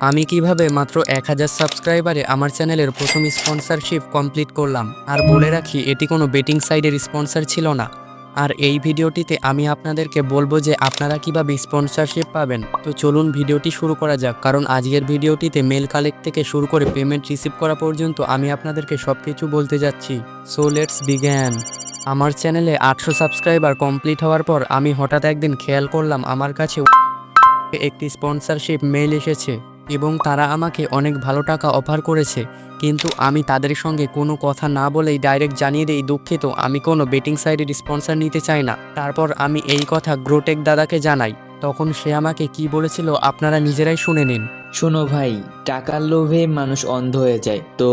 আমি কীভাবে মাত্র এক হাজার সাবস্ক্রাইবারে আমার চ্যানেলের প্রথম স্পন্সরশিপ কমপ্লিট করলাম? আর বলে রাখি, এটি কোনো বেটিং সাইডের স্পন্সর ছিল না। আর এই ভিডিওটিতে আমি আপনাদেরকে বলব যে আপনারা কীভাবে স্পন্সরশিপ পাবেন। তো চলুন ভিডিওটি শুরু করা যাক, কারণ আজকের ভিডিওটিতে মেল কালেক্ট থেকে শুরু করে পেমেন্ট রিসিভ করা পর্যন্ত আমি আপনাদেরকে সব কিছু বলতে যাচ্ছি। So, let's begin. আমার চ্যানেলে আটশো সাবস্ক্রাইবার কমপ্লিট হওয়ার পর আমি হঠাৎ একদিন খেয়াল করলাম আমার কাছে একটি স্পন্সরশিপ মেল এসেছে। এবং তারা আমাকে অনেক ভালো টাকা অফার করেছে, কিন্তু আমি তাদের সঙ্গে কোনো কথা না বলেই ডাইরেক্ট জানিয়ে দিই, দুঃখিত, আমি কোনো বেটিং সাইডের স্পন্সর নিতে চাই না। তারপর আমি এই কথা গ্রোটেক দাদাকে জানাই, তখন সে আমাকে কি বলেছিল আপনারা নিজেরাই শুনে নিন। শোনো ভাই, টাকার লোভে মানুষ অন্ধ হয়ে যায়, তো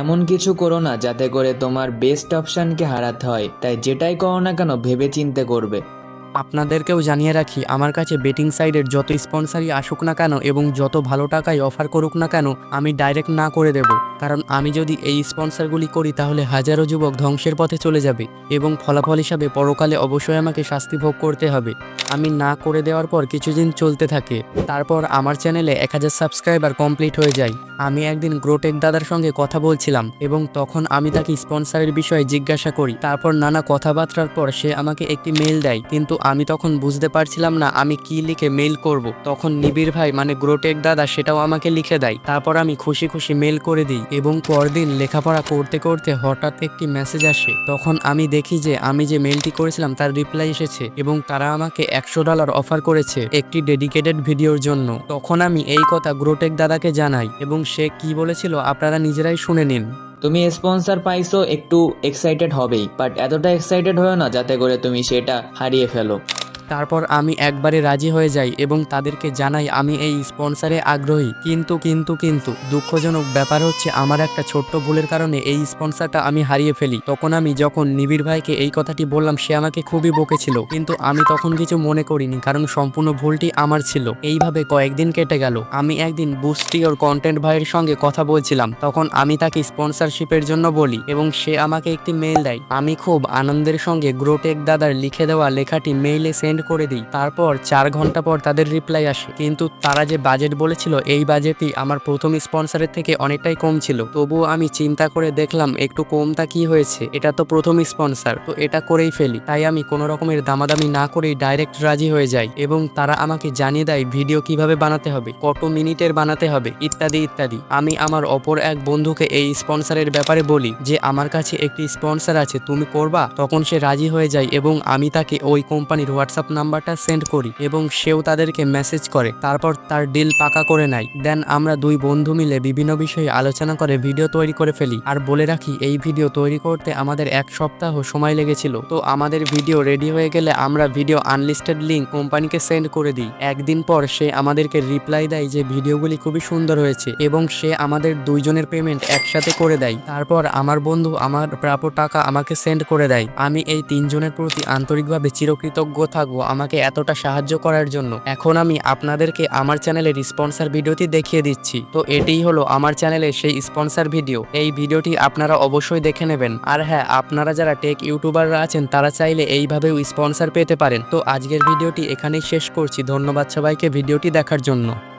এমন কিছু করো না যাতে করে তোমার বেস্ট অপশানকে হারাতে হয়। তাই যেটাই করো না কেন ভেবে চিন্তে করবে। আপনাদেরকেও জানিয়ে রাখি, আমার কাছে বেটিং সাইডের যত স্পন্সারই আসুক না কেন এবং যত ভালো টাকায় অফার করুক না কেন, আমি ডাইরেক্ট না করে দেব। কারণ আমি যদি এই স্পন্সারগুলি করি, তাহলে হাজারো যুবক ধ্বংসের পথে চলে যাবে এবং ফলাফল হিসাবে পরকালে অবশ্যই আমাকে শাস্তি ভোগ করতে হবে। আমি না করে দেওয়ার পর কিছুদিন চলতে থাকে। তারপর আমার চ্যানেলে এক হাজার সাবস্ক্রাইবার কমপ্লিট হয়ে যায়। আমি একদিন গ্রোটেক দাদার সঙ্গে কথা বলছিলাম এবং তখন আমি তাকে স্পন্সরের বিষয়ে জিজ্ঞাসা করি। তারপর নানা কথাবার্তার পর সে আমাকে একটি মেল দেয়। কিন্তু আমি তখন বুঝতে পারছিলাম না আমি কি লিখে মেল করব। তখন নিবিড় ভাই মানে গ্রোটেক দাদা, সেটাও আমাকে লিখে দেয়। তারপর আমি খুশি খুশি মেল করে দিই এবং পরদিন লেখাপড়া করতে করতে হঠাৎ একটি মেসেজ আসে। তখন আমি দেখি যে আমি যে মেলটি করেছিলাম তার রিপ্লাই এসেছে এবং তারা আমাকে একশো ডলার অফার করেছে একটি ডেডিকেটেড ভিডিওর জন্য। তখন আমি এই কথা গ্রোটেক দাদাকে জানাই এবং সে কি বলেছিল আপনারা নিজেরাই শুনে নিন। তুমি স্পন্সার পাইছো, একটু এক্সাইটেড হবেই বাট এতটা এক্সাইটেড হয়েও না যাতে করে তুমি সেটা হারিয়ে ফেলো। তারপর আমি একবারে রাজি হয়ে যাই এবং তাদেরকে জানাই আমি এই স্পন্সারে আগ্রহী। কিন্তু কিন্তু কিন্তু, দুঃখজনক ব্যাপার হচ্ছে আমার একটা ছোট্ট ভুলের কারণে এই স্পন্সারটা আমি হারিয়ে ফেলি। তখন আমি যখন নিবিড় ভাইকে এই কথাটি বললাম, সে আমাকে খুবই বকেছিল। কিন্তু আমি তখন কিছু মনে করিনি, কারণ সম্পূর্ণ ভুলটি আমার ছিল। এইভাবে কয়েকদিন কেটে গেল। আমি একদিন বুস্টি ওর কন্টেন্ট ভাইয়ের সঙ্গে কথা বলছিলাম। তখন আমি তাকে স্পন্সরশিপের জন্য বলি এবং সে আমাকে একটি মেল দেয়। আমি খুব আনন্দের সঙ্গে গ্রোটেক দাদার লিখে দেওয়া লেখাটি মেইলে সেন্ড করে দিই। তারপর চার ঘণ্টা পর তাদের রিপ্লাই আসে। কিন্তু তারা যে বাজেট বলেছিল, এই বাজেটই আমার প্রথম স্পন্সরের থেকে অনেকটাই কম ছিল। তবুও আমি চিন্তা করে দেখলাম, একটু কমটা কি হয়েছে? এটা তো প্রথম স্পন্সর তো এটা করেই ফেলি। তাই আমি কোনো রকমের দামাদামি না করেই ডাইরেক্ট রাজি হয়ে যাই এবং তারা আমাকে জানিয়ে দেয়, ভিডিও কীভাবে বানাতে হবে? কত মিনিটের বানাতে হবে? ইত্যাদি ইত্যাদি। আমি আমার অপর এক বন্ধুকে এই স্পন্সরের ব্যাপারে বলি যে, আমার কাছে একটি স্পন্সর আছে, তুমি করবা? তখন সে রাজি হয়ে যায় এবং আমি তাকে ওই কোম্পানির হোয়াটসঅ্যাপ নাম্বারটা সেন্ড করি এবং সেও তাদেরকে মেসেজ করে। তারপর তার ডিল পাকা করে নেয়। দেন আমরা দুই বন্ধু মিলে বিভিন্ন বিষয়ে আলোচনা করে ভিডিও তৈরি করে ফেলি। আর বলে রাখি, এই ভিডিও তৈরি করতে আমাদের এক সপ্তাহ সময় লেগেছিল। তো আমাদের ভিডিও রেডি হয়ে গেলে আমরা ভিডিও আনলিস্টেড লিঙ্ক কোম্পানিকে সেন্ড করে দিই। একদিন পর সে আমাদেরকে রিপ্লাই দেয় যে ভিডিওগুলি খুবই সুন্দর হয়েছে এবং সে আমাদের দুইজনের পেমেন্ট একসাথে করে দেয়। তারপর আমার বন্ধু আমার প্রাপ্য টাকা আমাকে সেন্ড করে দেয়। আমি এই তিনজনের প্রতি আন্তরিকভাবে চিরকৃতজ্ঞ থাকব। আমাকে এতটা সাহায্য করার জন্য। এখন আমি আপনাদেরকে আমার চ্যানেলের স্পন্সার ভিডিওটি দেখিয়ে দিচ্ছি। তো এটিই হলো আমার চ্যানেলের সেই স্পন্সার ভিডিও। এই ভিডিওটি আপনারা অবশ্যই দেখে নেবেন। আর হ্যাঁ আপনারা যারা টেক ইউটিউবাররা আছেন, তারা চাইলে এইভাবেও স্পন্সার পেতে পারেন। তো আজকের ভিডিওটি এখানেই শেষ করছি। ধন্যবাদ সবাইকে ভিডিওটি দেখার জন্য।